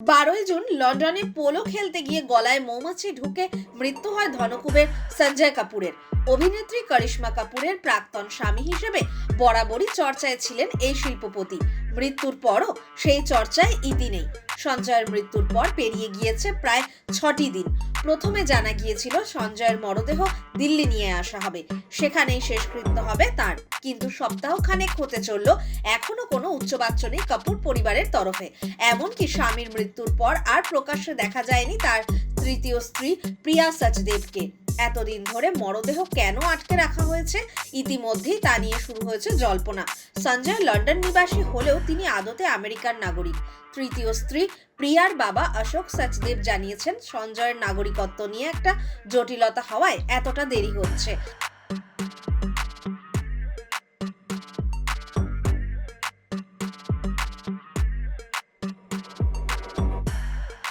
বারোই জুন লন্ডনে পোলো খেলতে গিয়ে গলায় মৌমাছি ঢুকে মৃত্যু হয় ধনকুবের সঞ্জয় কাপুরের। অভিনেত্রী করিশ্মা কাপুরের প্রাক্তন স্বামী হিসেবে বরাবরই চর্চায় ছিলেন এই শিল্পপতি। মৃত্যুর পরও সেই চর্চায় ইতি নেই। সঞ্জয়ের মৃত্যুর পর পেরিয়ে গিয়েছে প্রায় ছটি দিন। প্রথমে জানা গিয়েছিল সঞ্জয়ের মরদেহ দিল্লি নিয়ে আসা হবে। সেখানেই শেষকৃত্য হবে তার। কিন্তু সপ্তাহ খানেক হতে চলল এখনও কোনো উচ্চবাচ্য নেই কাপুর পরিবারের তরফে। এমনকি স্বামীর মৃত্যুর পর আর প্রকাশ্যে দেখা যায়নি তার তৃতীয় স্ত্রী প্রিয়া সচদেবকে। এতদিন ধরে মরদেহ কেন আটকে রাখা হয়েছে? ইতিমধ্যেই তা নিয়ে শুরু হয়েছে জল্পনা। সঞ্জয় লন্ডন নিবাসী হলেও তিনি আদতে আমেরিকার নাগরিক। তৃতীয় স্ত্রী প্রিয়ার বাবা অশোক সচদেব জানিয়েছেন, সঞ্জয়ের নাগরিকত্ব নিয়ে একটা জটিলতা হওয়ায় এতটা দেরি হচ্ছে।